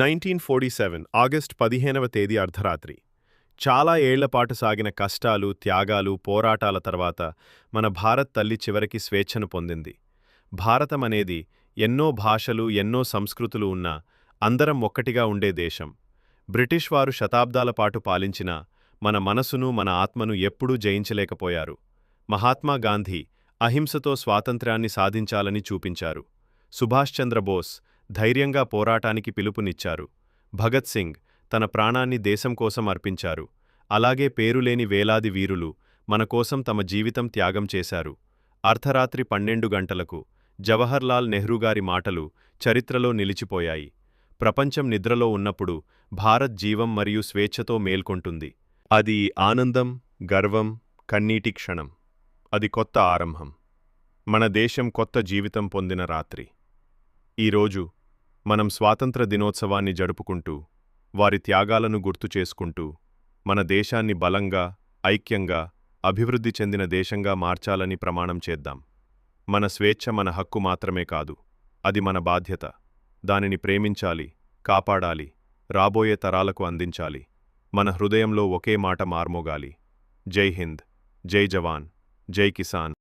Nineteen forty seven August పదిహేనవ తేదీ అర్ధరాత్రి. చాలా ఏళ్ళపాటు సాగిన కష్టాలు త్యాగాలు పోరాటాల తర్వాత మన భారత్ తల్లి చివరికి స్వేచ్ఛను పొందింది. భారతమనేది ఎన్నో భాషలు ఎన్నో సంస్కృతులు ఉన్న అందరం ఒక్కటిగా ఉండే దేశం. బ్రిటిష్ వారు శతాబ్దాల పాటు పాలించిన మన మనసును మన ఆత్మను ఎప్పుడూ జయించలేకపోయారు. మహాత్మా గాంధీ అహింసతో స్వాతంత్ర్యాన్ని సాధించాలని చూపించారు. సుభాష్ చంద్రబోస్ ధైర్యంగా పోరాటానికి పిలుపునిచ్చారు. భగత్ సింగ్ తన ప్రాణాన్ని దేశం కోసం అర్పించారు. అలాగే పేరులేని వేలాది వీరులు మన కోసం తమ జీవితం త్యాగం చేశారు. అర్ధరాత్రి పన్నెండు గంటలకు జవహర్లాల్ నెహ్రూగారి మాటలు చరిత్రలో నిలిచిపోయాయి. ప్రపంచం నిద్రలో ఉన్నప్పుడు భారత్ జీవం మరియు స్వేచ్ఛతో మేల్కొంటుంది. అది ఆనందం గర్వం కన్నీటి క్షణం. అది కొత్త ఆరంభం. మన దేశం కొత్త జీవితం పొందిన రాత్రి. ఈరోజు మనం స్వాతంత్ర దినోత్సవాన్ని జరుపుకుంటూ వారి త్యాగాలను గుర్తు చేసుకుంటూ మన దేశాన్ని బలంగా ఐక్యంగా అభివృద్ధి చెందిన దేశంగా మార్చాలని ప్రమాణం చేద్దాం. మన స్వేచ్ఛ మన హక్కు మాత్రమే కాదు అది మన బాధ్యత. దానిని ప్రేమించాలి కాపాడాలి రాబోయే తరాలకు అందించాలి. మన హృదయంలో ఒకే మాట మార్మోగాలి. జై హింద్ జై జవాన్ జై కిసాన్.